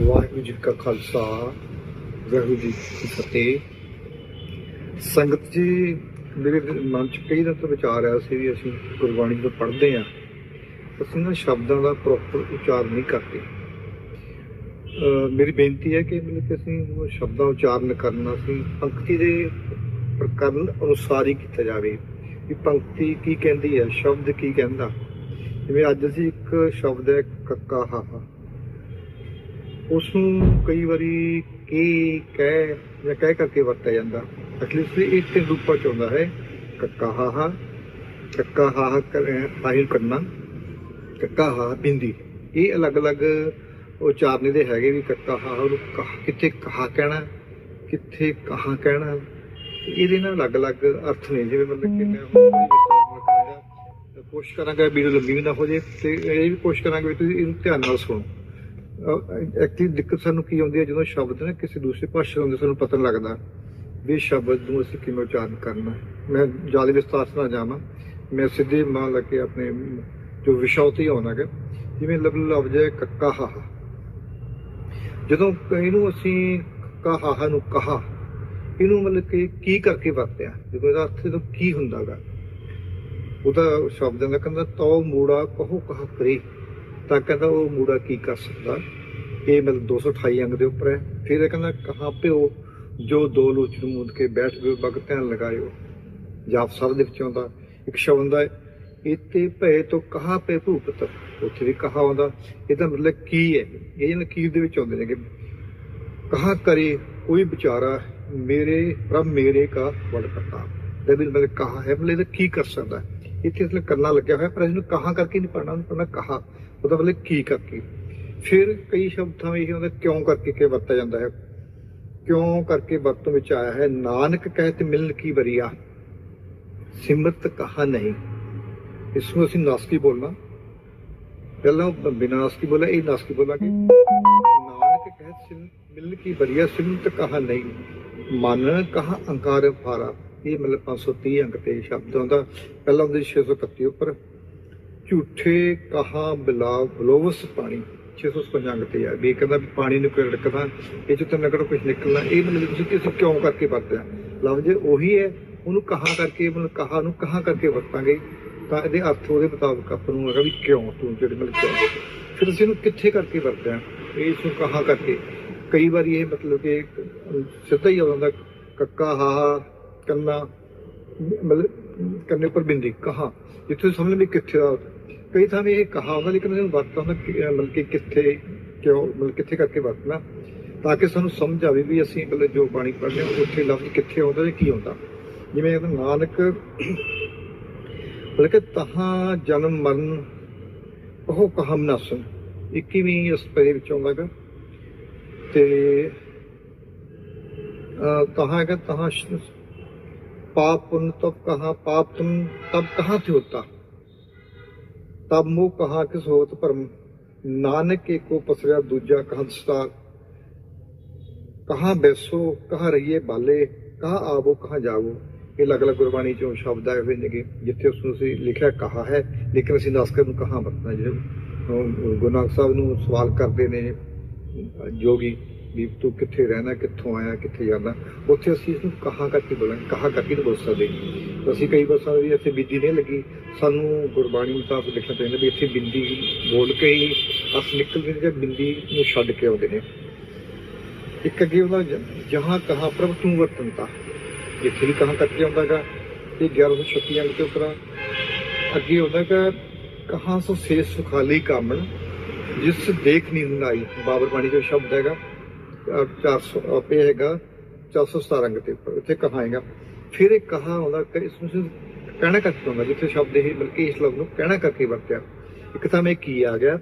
ਵਾਹਿਗੁਰੂ ਜੀ ਕਾ ਖਾਲਸਾ, ਵਾਹਿਗੁਰੂ ਜੀ ਕੀ ਫਤਿਹ। ਸੰਗਤ ਜੀ, ਮੇਰੇ ਮਨ ਚ ਕਈ ਦਿਨ ਤੋਂ ਵਿਚਾਰ ਆਇਆ ਸੀ ਵੀ ਅਸੀਂ ਗੁਰਬਾਣੀ ਤੋਂ ਪੜ੍ਹਦੇ ਆ ਅਸੀਂ ਨਾ ਸ਼ਬਦਾਂ ਦਾ ਪ੍ਰੋਪਰ ਉਚਾਰ ਨਹੀਂ ਕਰਦੇ। ਮੇਰੀ ਬੇਨਤੀ ਹੈ ਕਿ ਮਤਲਬ ਕਿ ਅਸੀਂ ਸ਼ਬਦਾਂ ਉਚਾਰਨ ਕਰਨਾ ਸੀ, ਪੰਕਤੀ ਦੇ ਪ੍ਰਕਰਨ ਅਨੁਸਾਰ ਹੀ ਕੀਤਾ ਜਾਵੇ। ਵੀ ਪੰਕਤੀ ਕੀ ਕਹਿੰਦੀ ਹੈ, ਸ਼ਬਦ ਕੀ ਕਹਿੰਦਾ? ਜਿਵੇਂ ਅੱਜ ਅਸੀਂ ਇੱਕ ਸ਼ਬਦ ਹੈ, ਕੱਕਾ ਹਾਹਾ। ਉਸ ਨੂੰ ਕਈ ਵਾਰੀ ਕੀ ਕਹਿ ਜਾਂ ਕਹਿ ਕਰਕੇ ਵਰਤਿਆ ਜਾਂਦਾ। ਐਟਲੀਸਟ ਇਹ ਤਿੰਨ ਰੂਪਾਂ ਚ ਆਉਂਦਾ ਹੈ ਕੱਕਾ ਹਾਹਾ ਕੱਕਾ ਹਾਹਾ ਪਾਇਲ ਕਰਨਾ ਕੱਕਾ ਹਾ ਬਿੰਦੀ ਇਹ ਅਲੱਗ-ਅਲੱਗ ਉਚਾਰਨੇ ਦੇ ਹੈਗੇ ਵੀ ਕੱਕਾ ਹਾਹਾ ਉਹਨੂੰ ਕਹ- ਕਿੱਥੇ ਕਹਾ ਕਹਿਣਾ, ਕਿੱਥੇ ਕਹਾ ਕਹਿਣਾ। ਇਹਦੇ ਨਾਲ ਅਲੱਗ-ਅਲੱਗ ਅਰਥ ਨੇ, ਜਿਵੇਂ ਮਤਲਬ ਕਿ ਮੈਂ ਕੋਸ਼ਿਸ਼ ਕਰਾਂਗਾ, ਵੀਡੀਓ ਲੰਬੀ ਵੀ ਨਾ ਹੋ ਜੇ ਤੇ ਇਹ ਵੀ ਕੋਸ਼ਿਸ਼ ਕਰਾਂਗੇ ਵੀ ਤੁਸੀਂ ਇਹਨੂੰ ਧਿਆਨ ਨਾਲ ਸੁਣੋ। ਐਕਚੁਅਲੀ ਦਿੱਕਤ ਸਾਨੂੰ ਕੀ ਆਉਂਦੀ ਹੈ, ਜਦੋਂ ਸ਼ਬਦ ਨਾ ਕਿਸੇ ਦੂਸਰੀ ਭਾਸ਼ਾ ਹੁੰਦੇ, ਸਾਨੂੰ ਪਤਾ ਲੱਗਦਾ ਵੀ ਸ਼ਬਦ ਨੂੰ ਅਸੀਂ ਕਿਵੇਂ ਉਚਾਰਨ ਕਰਨਾ ਮੈਂ ਜ਼ਿਆਦਾ ਵਿਸਤਾਰ ਨਾਲ ਜਾਵਾਂ। ਮੈਂ ਸਿੱਧੇ ਮੰਨ ਲਾ ਕੇ ਆਪਣੇ ਜੋ ਵਿਸ਼ਾ ਉਤੇ ਆਉਣਾ ਹੈ ਜਿਵੇਂ ਲਬ ਲਫ਼ਜ਼ ਹੈ ਕੱਕਾ ਹਾਹਾ ਜਦੋਂ ਇਹਨੂੰ ਅਸੀਂ ਕੱਕਾ ਹਾਹਾ ਨੂੰ ਕਹਾ, ਇਹਨੂੰ ਮਤਲਬ ਕਿ ਕੀ ਕਰਕੇ ਵਰਤਿਆ? ਜਦੋਂ ਇਹਦਾ ਅਰਥ ਇਹਦਾ ਕੀ ਹੁੰਦਾਗਾ ਉਹਦਾ ਸ਼ਬਦਾਂ ਦਾ ਕਹਿੰਦਾ, ਤਉ ਮੂੜਾ ਕਹੋ ਕਹਾ ਕਰੇ ਤਾਂ ਕਹਿੰਦਾ ਉਹ ਮੂੜਾ ਕੀ ਕਰ ਸਕਦਾ? ਇਹ ਮਤਲਬ 228 ਅੰਗ ਦੇ ਉੱਪਰ ਹੈ। ਫਿਰ ਇਹ ਕਹਿੰਦਾ, ਕਹਾ ਪਿਓ ਜੋ ਦੋ ਲੋਚ ਨੂੰ ਮੂਦ ਕੇ ਬੈਠ ਗਏ, ਬਗ ਧਿਆਨ ਲਗਾਇਓ। ਜਾਪ ਸਾਹਿਬ ਦੇ ਵਿੱਚ ਆਉਂਦਾ। ਇੱਕ ਸ਼ਬਦ ਦਾ ਇਤੇ ਭਏ ਤੋਂ ਕਹਾ ਪੇ ਭੂਪਤ ਉੱਥੇ ਵੀ ਕਹਾ ਆਉਂਦਾ। ਇਹਦਾ ਮਤਲਬ ਕੀ ਹੈ? ਇਹ ਜਨ ਕੀ ਦੇ ਵਿੱਚ ਆਉਂਦੇ ਨੇ ਕਿ ਕਹਾ ਕਰੇ ਕੋਈ ਵਿਚਾਰਾ, ਮੇਰੇ ਪ੍ਰਭ ਮੇਰੇ ਕਾ ਵੜ ਕਰਤਾ? ਦੇ ਵੀ ਮਤਲਬ ਕਹਾ ਹੈ। ਮਤਲਬ ਇਹਦਾ ਕੀ ਕਰ ਸਕਦਾ? ਇੱਥੇ ਇਸ ਲਈ ਕਰਨਾ ਲੱਗਿਆ ਹੋਇਆ, ਪਰ ਇਹਨੂੰ ਕਹਾ ਕਰਕੇ ਨਹੀਂ ਪੜਨਾ ਉਹਨੂੰ ਪੜਨਾ ਕਹਾ। ਉਹਦਾ ਮਤਲਬ ਕੀ ਕਰਕੇ। ਫਿਰ ਕਈ ਸ਼ਬਦਾਂ ਵਿੱਚ ਇਹ ਹੁੰਦਾ ਕਿਉਂ ਕਰਕੇ ਕੇ ਵਰਤਿਆ ਜਾਂਦਾ ਹੈ। ਕਿਉਂ ਕਰਕੇ ਵਰਤੋਂ ਵਿੱਚ ਆਇਆ ਹੈ। ਨਾਨਕ ਕਹਿਤ ਮਿਲਨ ਕੀ ਬਰੀਆ ਸਿਮਰਤ ਕਹਾ ਨਹੀਂ। ਇਸ ਨੂੰ ਅਸੀਂ ਨਾਸਕੀ ਬੋਲਣਾ। ਪਹਿਲਾਂ ਉਹ ਬਿਨਾਂ ਨਾਸਕੀ ਬੋਲਿਆ, ਇਹ ਨਾਸਕੀ ਬੋਲਾਂਗੇ। ਨਾਨਕ ਕਹਿਤ ਸਿਮ, ਮਿਲਨ ਕੀ ਬਰੀਆ ਸਿਮਰਤ ਕਹਾ ਨਹੀਂ। ਮਨ ਕਹਾ ਅੰਕਾਰ ਫਾਰਾ ਇਹ ਮਤਲਬ 530 ਅੰਕ ਤੇ ਸ਼ਬਦ ਆਉਂਦਾ ਪਹਿਲਾਂ ਉਹਦੇ 631 ਉੱਪਰ। ਝੂਠੇ ਕਹਾ ਬਿਲਾ ਬਲੋਵਸ ਪਾਣੀ 655 ਅੰਕ ਤੇ ਆ ਵੀ ਕਹਿੰਦਾ ਵੀ ਪਾਣੀ ਨੂੰ ਕੋਈ ਰੜਕਦਾ ਇਹ ਚੋਂ ਤਾਂ ਨਕੜ ਕੁਝ ਨਿਕਲਣਾ। ਇਹ ਮਤਲਬ ਤੁਸੀਂ ਕਿ ਅਸੀਂ ਕਿਉਂ ਕਰਕੇ ਵਰਤਿਆ? ਲਫ਼ਜ਼ ਉਹੀ ਹੈ। ਉਹਨੂੰ ਕਹਾ ਕਰਕੇ, ਮਤਲਬ ਕਹਾ ਨੂੰ ਕਹਾ ਕਰਕੇ ਵਰਤਾਂਗੇ, ਤਾਂ ਇਹਦੇ ਅਰਥ ਉਹਦੇ ਮੁਤਾਬਕ ਆਪਾਂ ਨੂੰ ਹੈਗਾ ਵੀ ਕਿਉਂ ਤੂੰ ਜਿਹੜੇ ਮਤਲਬ ਕਿਉਂ ਫਿਰ ਅਸੀਂ ਇਹਨੂੰ ਕਿੱਥੇ ਕਰਕੇ ਵਰਤਿਆ? ਇਹ ਇਸ ਨੂੰ ਕਹਾ ਕਰਕੇ। ਕਈ ਵਾਰੀ ਇਹ ਮਤਲਬ ਕਿ ਸਿੱਧਾ ਹੀ ਆ ਜਾਂਦਾ, ਕੱਕਾ ਹਾਹਾ ਕੰਨਾ। ਮਤਲਬ ਕੰਨੇ ਪਰ ਬਿੰਦੀ, ਕਹਾ। ਜਿੱਥੇ ਸਮਝ ਵੀ ਕਿੱਥੇ ਦਾ ਕਈ ਥਾਂ ਇਹ ਕਹਾ ਹੁੰਦਾ, ਲੇਕਿਨ ਇਹਨੂੰ ਵਰਤਦਾ ਹੁੰਦਾ ਮਤਲਬ ਕਿ ਕਿੱਥੇ, ਕਿਉਂ, ਮਤਲਬ ਕਿੱਥੇ ਕਰਕੇ ਵਰਤਣਾ, ਤਾਂ ਕਿ ਸਾਨੂੰ ਸਮਝ ਆਵੇ ਵੀ ਅਸੀਂ ਮਤਲਬ ਜੋ ਬਾਣੀ ਪੜ੍ਹਦੇ ਹਾਂ, ਉੱਥੇ ਲਫ਼ਜ਼ ਕਿੱਥੇ ਆਉਂਦਾ ਤੇ ਕੀ ਆਉਂਦਾ। ਜਿਵੇਂ ਨਾਨਕ, ਮਤਲਬ ਕਿ ਤਹਾਂ ਜਨਮ ਮਰਨ, ਉਹ ਕਹਮ ਨਸਨ 21ਵੀਂ ਇਸ ਪਦੇ ਵਿੱਚ ਆਉਂਦਾ ਤੇ, ਅਹ ਕਹਾ ਹੈਗਾ, ਤਹਾਂ पाप पुण्य तब कहा पाप तुम तब कहाँ थे होता तब मुँह कहा किस होत परम नानक के को पसरिया दूजा कहाँ दस्तार ਕਹਾਂ ਬੈਸੋ ਕਹਾਂ ਰਹੀਏ ਬਾਲੇ ਕਹਾਂ ਆਵੋ ਕਹਾਂ ਜਾਵੋ ਇਹ ਅਲੱਗ-ਅਲੱਗ ਗੁਰਬਾਣੀ ਚੋਂ ਸ਼ਬਦ ਆਏ ਹੋਏ ਨੇਗੇ ਜਿੱਥੇ ਉਸ ਨੂੰ ਅਸੀਂ ਲਿਖਿਆ ਕਹਾ ਹੈ ਲੇਕਿਨ ਅਸੀਂ ਨਾਸਕਰ ਨੂੰ ਕਹਾਂ ਵਰਤਣਾ ਜਿਹੜੇ ਅਹ ਗੁਰੂ ਨਾਨਕ ਸਾਹਿਬ ਨੂੰ ਸਵਾਲ ਕਰਦੇ ਨੇ ਅਹ ਜੋਗੀ ਵੀ ਤੂੰ ਕਿੱਥੇ ਰਹਿਣਾ, ਕਿੱਥੋਂ ਆਇਆ, ਕਿੱਥੇ ਜਾਣਾ ਉੱਥੇ ਅਸੀਂ ਇਸ ਨੂੰ ਕਹਾ ਕਰਕੇ ਬੋਲਾਂਗੇ ਕਹਾ ਕਰਕੇ ਨਹੀਂ ਬੋਲ ਸਕਦੇ। ਅਸੀਂ ਕਈ ਵਾਰ ਸਾਨੂੰ ਵੀ ਇੱਥੇ ਬਿੰਦੀ ਨਹੀਂ ਲੱਗੀ। ਸਾਨੂੰ ਗੁਰਬਾਣੀ ਮੁਤਾਬਕ ਲਿਖਣਾ ਚਾਹੀਦਾ ਵੀ ਇੱਥੇ ਬਿੰਦੀ ਬੋਲ ਕੇ ਹੀ ਅਸ ਨਿਕਲਦੇ ਨੇ ਜਾਂ ਬਿੰਦੀ ਨੂੰ ਛੱਡ ਕੇ ਆਉਂਦੇ ਨੇ। ਇੱਕ ਅੱਗੇ ਉਹਦਾ ਜਹਾਂ ਕਹਾ ਪ੍ਰਭ ਤੂੰ ਵਰਤਨਤਾ ਇੱਥੇ ਵੀ ਕਹਾਂ ਕਰਕੇ ਆਉਂਦਾਗਾ, ਇਹ 1136 ਅੰਕ ਦੇ ਉੱਪਰ ਆ। ਅੱਗੇ ਆਉਂਦਾਗਾ ਕਹਾਂ ਸੋ ਸੇ ਸੁਖਾਲੀ ਕਾਮਣ, ਜਿਸ ਦੇਖ ਨੀਂਦ ਨਾ ਆਈ। ਬਾਬਰ ਬਾਣੀ ਦਾ ਸ਼ਬਦ ਹੈਗਾ 400 ਆਪੇ ਹੈਗਾ 417 ਅੰਕ ਦੇ ਉੱਪਰ ਉੱਥੇ ਕਹਾਏਗਾ। ਫਿਰ ਇਹ ਕਹਾ ਆਉਂਦਾ ਕਿ ਇਸ ਨੂੰ ਕਹਿਣਾ ਕਰਕੇ ਆਉਂਦਾ, ਜਿੱਥੇ ਸ਼ਬਦ ਇਹ, ਬਲਕਿ ਇਸ ਲਫ਼ਜ਼ ਨੂੰ ਕਹਿਣਾ ਕਰਕੇ ਵਰਤਿਆ। ਇੱਕ ਤਾਂ ਮੈਂ ਕੀ ਆ ਗਿਆ,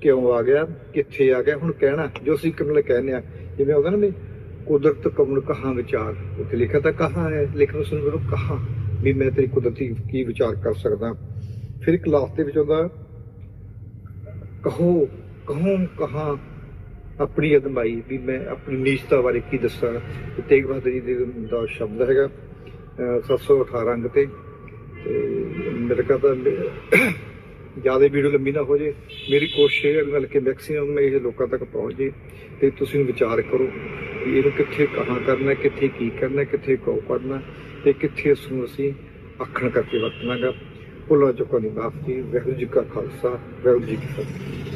ਕਿਉਂ ਆ ਗਿਆ, ਕਿੱਥੇ ਆ ਗਿਆ, ਹੁਣ ਕਹਿਣਾ, ਜੋ ਅਸੀਂ ਕਿਮਲ ਕਹਿੰਦੇ ਆ, ਜਿਵੇਂ ਉਹਦਾ ਨਾ ਵੀ ਕੁਦਰਤ ਕਮਣ ਕਹਾ ਵਿਚਾਰ, ਉੱਥੇ ਲਿਖਿਆ ਤਾਂ ਕਹਾ ਹੈ, ਲੇਕਿਨ ਉਸ ਨੂੰ ਕਹਾ, ਵੀ ਮੈਂ ਤੇਰੀ ਕੁਦਰਤੀ ਕੀ ਵਿਚਾਰ ਕਰ ਸਕਦਾ। ਫਿਰ ਇੱਕ ਲਾਸਟ ਦੇ ਵਿੱਚ ਆਉਂਦਾ, ਕਹੋ ਕਹੋ ਕਹਾ ਆਪਣੀ ਅਦਮਾਈ ਵੀ ਮੈਂ ਆਪਣੀ ਨੀਚਤਾ ਬਾਰੇ ਕੀ ਦੱਸਾਂ? ਤੇ ਤੇਗ ਬਹਾਦਰ ਜੀ ਦੇ ਦਾ ਸ਼ਬਦ ਹੈਗਾ, ਅਹ 718 ਅੰਗ ਤੇ। ਤੇ ਮੇਰੇ ਕਹਤਾ ਜ਼ਿਆਦਾ ਵੀਡੀਓ ਲੰਬੀ ਨਾ ਹੋ ਜੇ। ਮੇਰੀ ਕੋਸ਼ਿਸ਼ ਹੈ ਵੀ ਮਤਲਬ ਕਿ ਮੈਕਸਿਮਮ ਇਹ ਲੋਕਾਂ ਤੱਕ ਪਹੁੰਚ ਜੇ ਤੇ ਤੁਸੀਂ ਵਿਚਾਰ ਕਰੋ ਵੀ ਇਹਨੂੰ ਕਿੱਥੇ ਕਹਾਂ ਕਰਨਾ, ਕਿੱਥੇ ਕੀ ਕਰਨਾ, ਕਿੱਥੇ ਕੋ ਕਰਨਾ ਤੇ ਕਿੱਥੇ ਇਸ ਨੂੰ ਅਸੀਂ ਆਖਣ ਕਰਕੇ ਵਰਤਣਾਗਾ। ਭੁੱਲਾਂ ਚੁੱਕਾਂ ਦੀ ਮਾਫੀ, ਵਾਹਿਗੁਰੂ ਜੀ ਕਾ ਖਾਲਸਾ, ਵਾਹਿਗੁਰੂ ਜੀ ਕੀ ਫਤਿਹ।